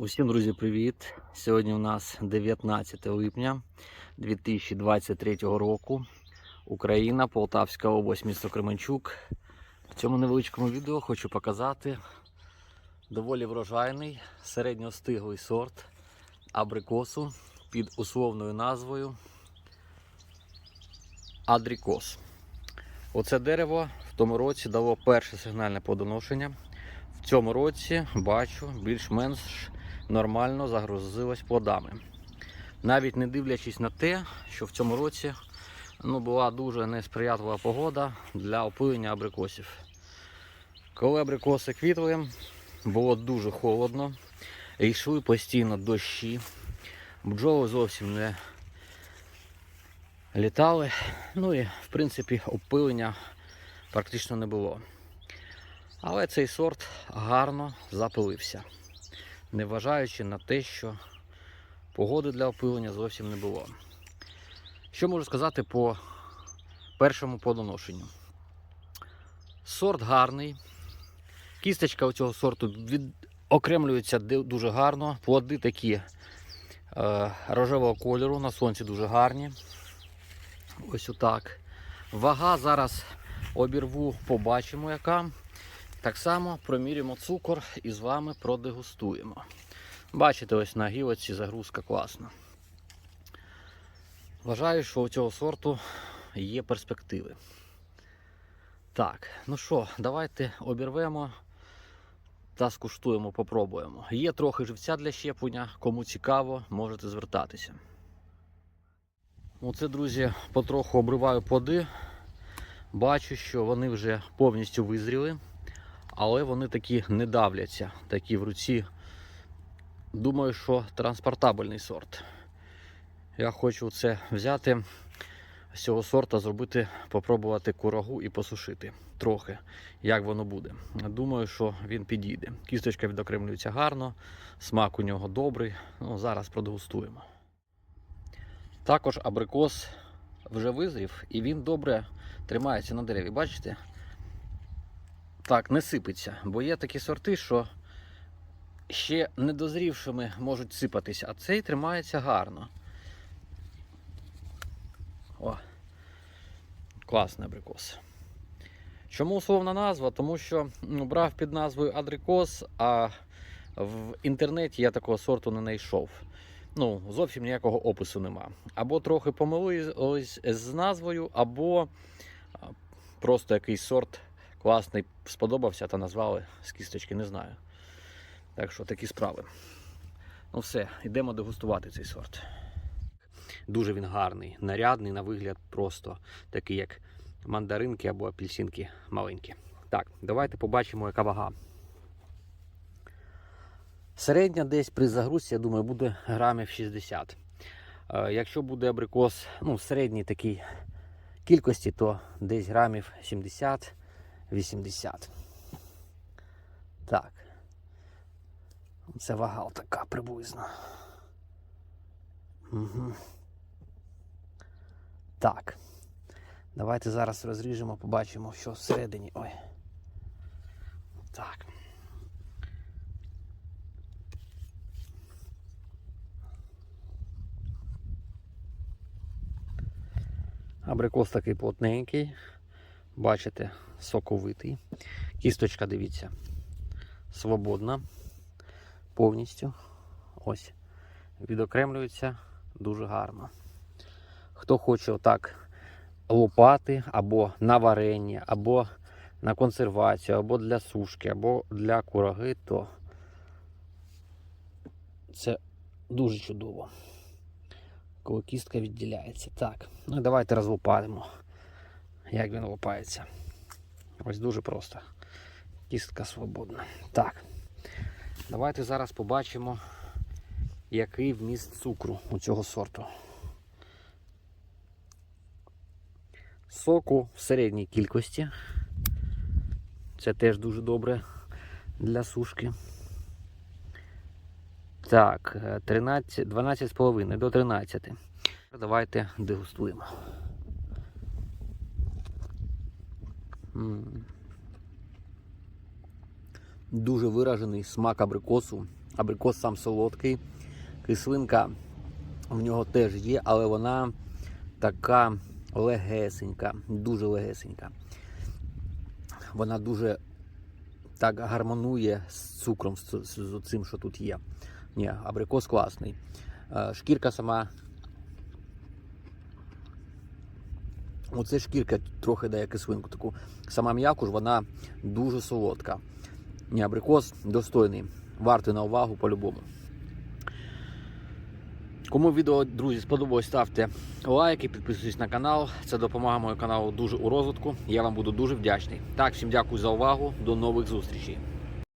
Усім, друзі, привіт! Сьогодні у нас 19 липня 2023 року. Україна, Полтавська область, місто Кременчук. В цьому невеличкому відео хочу показати доволі врожайний середньостиглий сорт абрикосу під условною назвою Адрікос. Оце дерево в тому році дало перше сигнальне плодоношення. В цьому році бачу більш-менш нормально загрузилось плодами. Навіть не дивлячись на те, що в цьому році ну, була дуже несприятлива погода для опилення абрикосів. Коли абрикоси квітли, було дуже холодно, йшли постійно дощі, бджоли зовсім не літали. Ну і в принципі опилення практично не було. Але цей сорт гарно запилився, неважаючи на те, що погоди для опилення зовсім не було. Що можу сказати по першому плодоношенню? Сорт гарний. Кісточка у цього сорту відокремлюється дуже гарно. Плоди такі е, рожевого кольору, на сонці дуже гарні. Ось отак. Вага зараз обірву, побачимо, яка. Так само промірюємо цукор і з вами продегустуємо. Бачите, ось на гілоці загрузка класна. Вважаю, що у цього сорту є перспективи. Так, ну що, давайте обірвемо та скуштуємо, попробуємо. Є трохи живця для щеплення, кому цікаво, можете звертатися. Оце, друзі, потроху обриваю плоди. Бачу, що вони вже повністю визріли але вони такі не давляться, такі в руці. Думаю, що транспортабельний сорт. Я хочу це взяти з цього сорта, зробити, попробувати курагу і посушити трохи, як воно буде. Думаю, що він підійде. Кісточка відокремлюється гарно, смак у нього добрий. Ну, Зараз продегустуємо. Також абрикос вже визрів і він добре тримається на дереві. Бачите? Так, не сипеться, бо є такі сорти, що ще недозрівшими можуть сипатися, а цей тримається гарно. О, класний абрикос. Чому условна назва? Тому що ну, брав під назвою Адрикос, а в інтернеті я такого сорту не знайшов. Ну, зовсім ніякого опису нема. Або трохи помилились з назвою, або просто якийсь сорт класний, сподобався та назвали з кісточки, не знаю. Так що такі справи. Ну все, йдемо дегустувати цей сорт. Дуже він гарний, нарядний, на вигляд просто такий, як мандаринки або апельсинки маленькі. Так, давайте побачимо, яка вага. Середня десь при загрузці, я думаю, буде грамів 60. Е, Якщо буде абрикос ну, в середній такій кількості, то десь грамів 70. 80. Так. Це вага така приблизно. Угу. Так. Давайте зараз розріжемо, побачимо, що всередині. Ой. Так. Абрикос такий плотненький. Бачите, соковитий. Кісточка, дивіться, свободна повністю. Ось. Відокремлюється дуже гарно. Хто хоче отак лопати або на варення, або на консервацію, або для сушки, або для кураги, то це дуже чудово. Коли кістка відділяється. Так, ну і давайте розлопаємо як він лопається. Ось дуже просто. Кістка свободна. Так. Давайте зараз побачимо, який вміст цукру у цього сорту. Соку в середній кількості. Це теж дуже добре для сушки. Так, 12,5 до 13. Давайте дегустуємо. Дуже виражений смак абрикосу, Абрикос сам солодкий, кислинка в нього теж є, але вона така легесенька, дуже легесенька. Вона дуже так гармонує з цукром, з, з, з цим, що тут є. Ні, абрикос класний. Е, Шкірка сама. Оце шкірка трохи дає кислинку таку. Сама м'якуш, вона дуже солодка. Ні, абрикос достойний. Вартий на увагу по-любому. Кому відео, друзі, сподобалось, ставте лайки, підписуйтесь на канал. Це допомагає моєму каналу дуже у розвитку. Я вам буду дуже вдячний. Так, всім дякую за увагу. До нових зустрічей.